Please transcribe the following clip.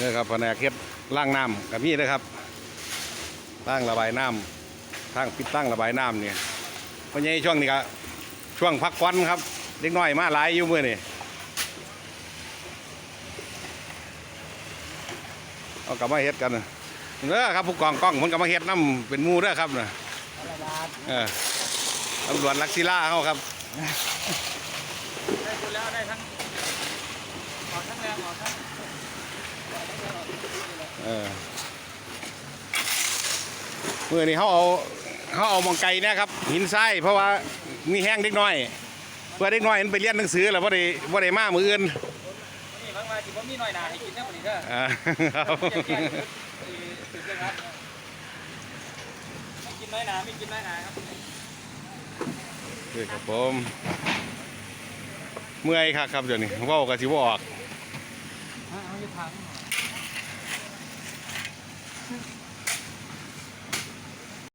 นี่ครับแผนกเฮ็ดล่างน้ำกับมีนะครับตั้งระบายน้ำตั้งปิดตั้งระบายน้ำเนี่ยเพราะงี้ช่วงนี้ก็ช่วงพักควันครับเด็กน้อยมาหลายอยู่มือนี่เอากลับมาเฮ็ดกันเด้อครับผู้กองกล้องมันกลับมาเฮ็ดน้ำเป็นมูเด้อครับนะเออตำรวจลักศิล่าเขาครับได้คุณแล้วได้ทั้งออกทั้งแรงออกทั้ง เออมื่อนี้เขาเอาเขาเอามองไก่เนี่ยครับ หินทรายเพราะว่ามีแห้งเด็กน้อยเพื่อเด็กน้อยมันไปเรียนหนังสือแล้วว่าได้ว่าได้มามืออื่นนี่บางวันที่ผมมีหน่อยหนาให้กินนะคนนี้ก็อ่าครับแก่ๆสุดเลยครับไม่กินน้อยหนาไม่กินน้อยหนาครับคือครับผมเมื่อยครับครับเดี๋ยวนี้เว่ากับสิว่าออกเอาอยู่ทาง